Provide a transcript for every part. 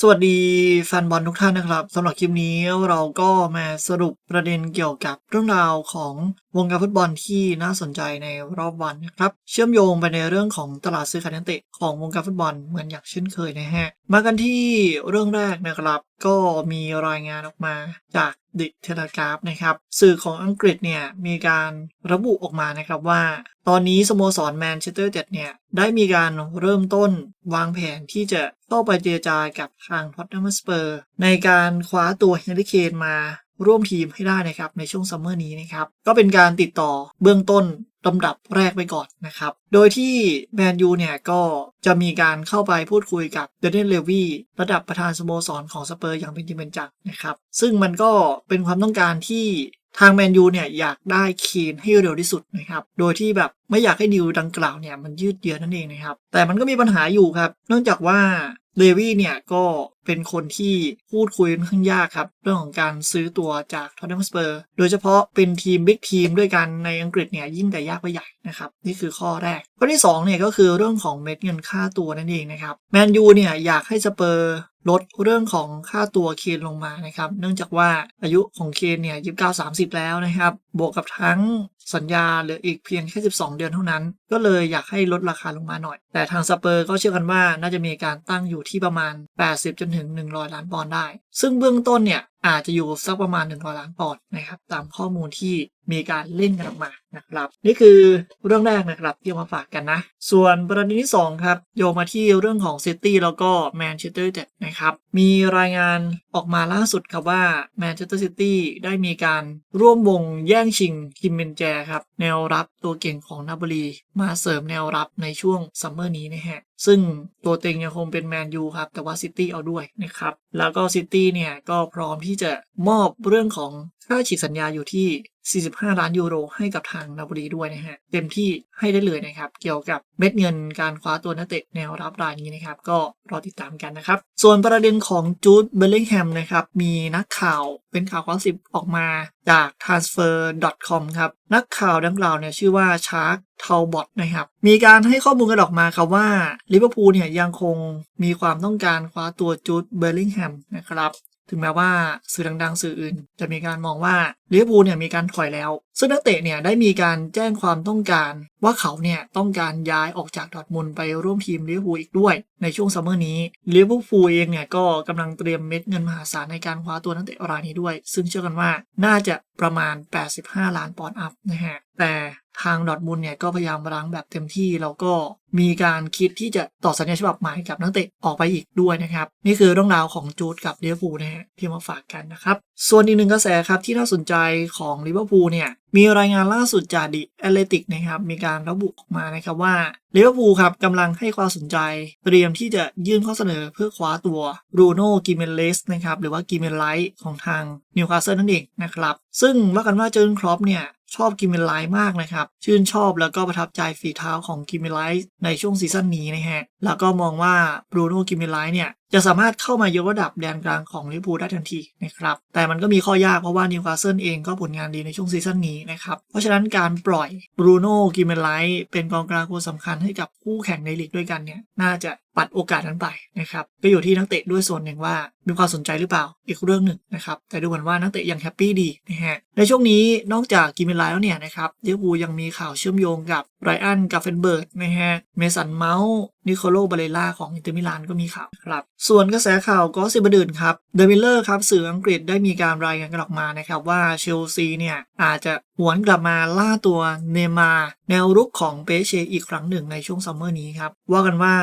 สวัสดีแฟนบอลทุกท่านนะครับสำหรับคลิปนี้เราก็มาสรุปประเด็นเกี่ยวกับเรื่องราวของ วงการฟุตบอลที่น่าสนใจในรอบวันนะครับ เชื่อมโยงไปในเรื่องของตลาดซื้อขายนักเตะของวงการฟุตบอลเหมือนอย่างเช่นเคยนะฮะ มากันที่เรื่องแรกนะครับ ก็มีรายงานออกมาจากดิเทเลกราฟนะครับ สื่อของอังกฤษเนี่ย มีการระบุออกมานะครับว่า ตอนนี้สโมสรแมนเชสเตอร์เจ็ดเนี่ย ได้มีการเริ่มต้นวางแผนที่จะเข้าไปเจรจากับทางท็อตแนมสเปอร์ในการคว้าตัวเฮนริเคนมา ร่วมทีมให้ได้นะครับในช่วงซัมเมอร์นี้นะครับก็เป็นการติดต่อเบื้องต้นลำดับแรกไปก่อนนะครับ โดยที่แมนยูเนี่ยก็จะมีการเข้าไปพูดคุยกับเดนเนลเลวีระดับประธานสโมสรของสเปอร์อย่างเป็นจริงเป็นจังนะครับ ซึ่งมันก็เป็นความต้องการที่ทางแมนยูเนี่ยอยากได้เคนให้เร็วที่สุดนะครับ โดยที่แบบไม่อยากให้ดีลดังกล่าวเนี่ยมันยืดเยื้อนั่นเองนะครับ แต่มันก็มีปัญหาอยู่ครับ เนื่องจากว่าเลวี่เนี่ยก็ เป็นคนที่พูดคุยค่อนข้างยากครับ เรื่องของการซื้อตัวจากทอตเทนสเปอร์โดยเฉพาะเป็นทีมบิ๊กทีมด้วยกันในอังกฤษเนี่ยยิ่งแต่ยากไปใหญ่นะครับ นี่คือข้อแรก ข้อที่2เนี่ยก็คือเรื่องของเม็ดเงินค่าตัวนั่นเองนะครับแมนยูเนี่ยอยากให้สเปอร์ลดเรื่องของค่าตัวเคนลงมานะครับ เนื่องจากว่าอายุของเคนเนี่ยยี่สิบเก้าสามสิบแล้วนะครับ บวกกับทั้งสัญญาเหลืออีกเพียงแค่ 12 เดือนเท่านั้น ก็เลยอยากให้ลดราคาลงมาหน่อย แต่ทางสเปอร์ก็เชื่อกันว่าน่าจะมีการตั้งอยู่ที่ประมาณ 80จนถึง 100 ล้านปอนด์ได้ ซึ่งเบื้องต้นเนี่ย อาจจะอยู่สักประมาณ 100 ล้านปอนด์นะครับ ตามข้อมูลที่มีการเล่นกันออกมานะครับ นี่คือเรื่องแรกนะครับที่เอามาฝากกันนะ ส่วนประเด็นที่ 2 ครับ โยงมาที่เรื่องของซิตี้แล้วก็แมนเชสเตอร์เจ็ดนะครับ มีรายงานออกมาล่าสุดครับว่าแมนเชสเตอร์ซิตี้ได้มีการร่วมวงแย่งชิงคิมเบนแจครับ แนวรับตัวเก่งของนาบรีมาเสริมแนวรับในช่วงซัมเมอร์นี้นะฮะซึ่งตัวเต็งยังคงเป็นแมนยูครับแต่ว่าซิตี้เอาด้วยนะครับแล้วก็ซิตี้เนี่ยก็พร้อมที่จะมอบเรื่องของค่าฉีกสัญญาอยู่ที่ 45 ล้านยูโร ให้กับทางนาบรีด้วยนะฮะ เต็มที่ให้ได้เลยนะครับ เกี่ยวกับเม็ดเงินการคว้าตัวนักเตะแนวรับรายนี้นะครับ ก็รอติดตามกันนะครับ ส่วนประเด็นของจูดเบลลิงแฮมนะครับ มีนักข่าวเป็นข่าวคลาสสิบออกมาจาก transfer.com ครับ นักข่าวดังกล่าวเนี่ยชื่อว่าชาร์กทาบอตนะครับ มีการให้ข้อมูลกันออกมาครับว่าลิเวอร์พูลเนี่ยยังคงมีความต้องการคว้าตัวจูดเบลลิงแฮมนะครับ ถึงแม้ว่าสื่อดังๆ สื่ออื่น จะมีการมองว่าลิเวอร์พูลเนี่ยมีการถอยแล้ว ซึ่งนักเตะเนี่ยได้มีการแจ้งความต้องการ ว่าเขาเนี่ยต้องการย้ายออกจากดอทมุนไปร่วมทีมลิเวอร์พูลอีกด้วย ในช่วงซัมเมอร์นี้ลิเวอร์พูลเองเนี่ยก็กำลังเตรียมเม็ดเงินมหาศาลในการคว้าตัวนักเตะรายนี้ด้วย ซึ่งเชื่อกันว่าน่าจะประมาณ 85 ล้านปอนด์อัพนะฮะแต่ ทางดอทมุนเนี่ยก็พยายามรั้งแบบเต็มที่แล้วก็มีการคิดที่จะต่อสัญญาฉบับใหม่กับนักเตะออกไปอีกด้วยนะครับ นี่คือเรื่องราวของจูดกับลิเวอร์พูลนะฮะที่มาฝากกันนะครับ ส่วนอีกหนึ่งกระแสครับที่น่าสนใจของลิเวอร์พูลเนี่ยมีรายงานล่าสุดจากดิแอตเลติกนะครับมีการระบุออกมานะครับว่าลิเวอร์พูลครับกำลังให้ความสนใจ เตรียมที่จะยื่นข้อเสนอเพื่อคว้าตัวรูโน่กิเมเลสนะครับหรือว่ากิเมลไลท์ของทางนิวคาสเซิลนั่นเองนะครับซึ่งว่ากันว่าเจอร์นครอปเนี่ยชอบกิมมิไลมากนะครับ ชื่นชอบแล้วก็ประทับใจฝีเท้าของกิมมิไลในช่วงซีซั่นนี้นะฮะ แล้วก็มองว่าบรูโน่กิมมิไลเนี่ยจะสามารถเข้ามายกระดับแดนกลางของลิเวอร์พูลได้ทันทีนะครับ แต่มันก็มีข้อยากเพราะว่านิวคาสเซิลเองก็ผลงานดีในช่วงซีซั่นนี้นะครับ เพราะฉะนั้นการปล่อยบรูโน่กิมเมลไลท์เป็นกองกลางคนสำคัญให้กับคู่แข่งในลีกด้วยกันเนี่ย น่าจะปัดโอกาสนั้นไปนะครับก็อยู่ที่นักเตะด้วยส่วนหนึ่งว่ามีความสนใจหรือเปล่าอีกเรื่องหนึ่งนะครับแต่ดูเหมือนว่านักเตะยังแฮปปี้ดีนะฮะในช่วงนี้นอกจากกิมเมลไลท์แล้วเนี่ยนะครับเวอร์พูยังมีข่าวเชื่อมโยงกับไรอันกาเฟนเบิร์กนะฮะเมสันเมาส์นิโคโลบาเลล่าของอินเตอร์มิลานก็มีข่าวครับส่วนกระแสข่าวก็สิบดื่นครับเดมิลเลอร์ครับสื่ออังกฤษได้มีการรายงานกันออกมานะครับว่าเชลซีเนี่ยอาจจะหวนกลับมาล่าตัวเนมาร์แนวรุกของเปเชอีกครั้งหนึ่งในช่วงซัมเมอร์นี้ครับว่ากันว่า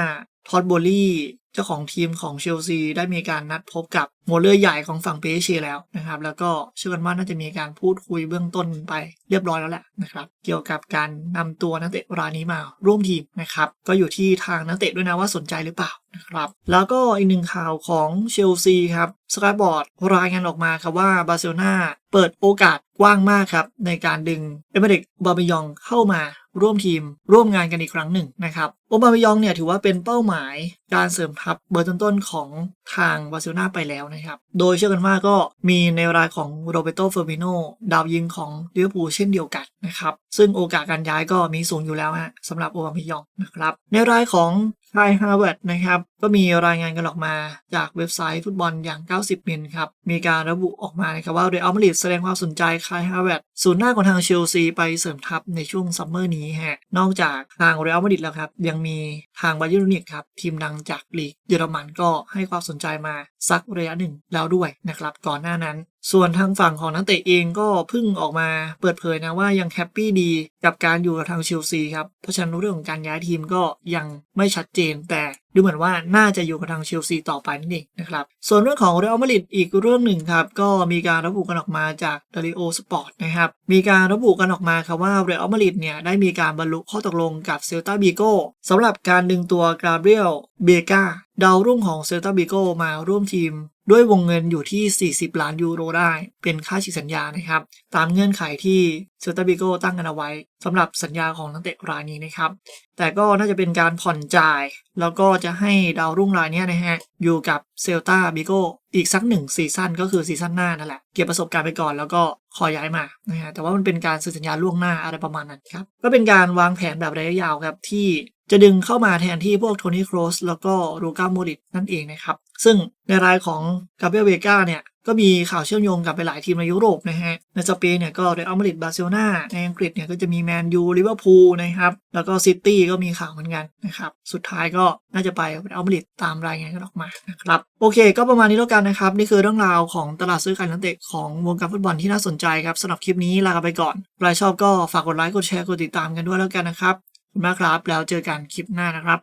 ท็อดโบลี่เจ้าของทีมของเชลซีได้มีการนัดพบกับหัวเรือใหญ่ของฝั่งเปเชแล้วนะครับ แล้วก็เชื่อกันว่าน่าจะมีการพูดคุยเบื้องต้นไปเรียบร้อยแล้วแหละนะครับ เกี่ยวกับการนำตัวนักเตะรายนี้มาร่วมทีมนะครับ ก็อยู่ที่ทางนักเตะด้วยนะว่าสนใจหรือเปล่านะครับ แล้วก็อีกหนึ่งข่าวของเชลซีครับสกายบอร์ดรายงานออกมาครับว่าบาร์เซโลนาเปิดโอกาสกว้างมากครับในการดึงเอเมเด็กบาเบยองเข้ามา ร่วมทีมร่วมงานกันอีกครั้งหนึ่งนะครับโอบามายองเนี่ยถือว่าเป็นเป้าหมายการเสริมทัพเบอร์ต้นๆของทางบาร์เซโลนาไปแล้วนะครับ โดยเชื่อกันว่าก็มีในรายของโรเบโตเฟอร์มิโนดาวยิงของลิเวอร์พูลเช่นเดียวกันนะครับ ซึ่งโอกาสการย้ายก็มีสูงอยู่แล้วฮะสำหรับโอบามายองนะครับ ในรายของ คายฮาร์วาร์ดนะครับ ก็มีรายงานกันออกมาจากเว็บไซต์ฟุตบอลอย่าง 90 มิลครับ มีการระบุออกมานะครับว่าเรอัลมาดริดแสดงความสนใจคายฮาร์วาร์ดศูนย์หน้าของทางเชลซีไปเสริมทัพในช่วงซัมเมอร์นี้ฮะ นอกจากทางเรอัลมาดริดแล้วครับ ยังมีทางบาเยิร์นมิวนิกครับ ทีมดังจากลีกเยอรมันก็ให้ความสนใจมาสักระยะหนึ่งแล้วด้วยนะครับ ก่อนหน้านั้น ส่วนทางฝั่งของนักเตะเองก็เพิ่งออกมาเปิดเผยนะว่ายังแฮปปี้ดีกับการอยู่กับทางเชลซีครับ เพราะฉะนั้นเรื่องของการย้ายทีมก็ยังไม่ชัดเจนแต่ ดูเหมือนว่าน่าจะอยู่กับทางเชลซีต่อไปนั่นเองนะครับ ส่วนเรื่องของเรอัลมาดริดอีกเรื่องหนึ่งครับ ก็มีการระบุกันออกมาจากเดาริโอสปอร์ตนะครับ มีการระบุกันออกมาครับว่าเรอัลมาดริดเนี่ยได้มีการบรรลุข้อตกลงกับเซลตาบิโกสำหรับการดึงตัวกราเบรียลเบกาดาวรุ่งของเซลตาบิโกมาร่วมทีมด้วยวงเงินอยู่ที่ 40 ล้านยูโรได้ เป็นค่าฉีกสัญญานะครับ ตามเงื่อนไขที่เซลตาบิโกตั้งกันเอาไว้สำหรับสัญญาของนักเตะรายนี้นะครับ แต่ก็น่าจะเป็นการผ่อนจ่าย แล้วก็จะให้ดาวรุ่งรายนี้นะฮะ อยู่กับเซลตาบิโกอีกสักหนึ่งซีซั่นก็คือซีซั่นหน้านั่นแหละ เก็บประสบการณ์ไปก่อนแล้วก็ขอย้ายมานะฮะแต่ว่ามันเป็นการเซ็นสัญญาล่วงหน้าอะไรประมาณนั้นครับ ก็เป็นการวางแผนแบบระยะยาวครับที่จะดึงเข้ามาแทนที่พวกโทนี่โครสแล้วก็ลูก้าโมริตนั่นเองนะครับ ซึ่งในรายของกาเบรียลเวกาเนี่ย ก็มีข่าวเชื่อมโยงกับไปหลายทีมในยุโรปนะฮะ ในสเปนเนี่ยก็เรอัลมาดริดบาร์เซโลนาในอังกฤษเนี่ยก็จะมีแมนยูลิเวอร์พูลนะครับ แล้วก็ซิตี้ก็มีข่าวเหมือนกันนะครับ สุดท้ายก็น่าจะไปเรอัลมาดริดตามรายงานกันออกมานะครับ โอเค ก็ประมาณนี้แล้วกันนะครับ นี่คือเรื่องราวของตลาดซื้อขายนักเตะของวงการฟุตบอลที่น่าสนใจครับสำหรับคลิปนี้ลาไปก่อนใครชอบก็ฝากกดไลค์กดแชร์กดติดตามกันด้วยแล้วกันนะครับขอบคุณมากครับ แล้วเจอกันคลิปหน้านะครับ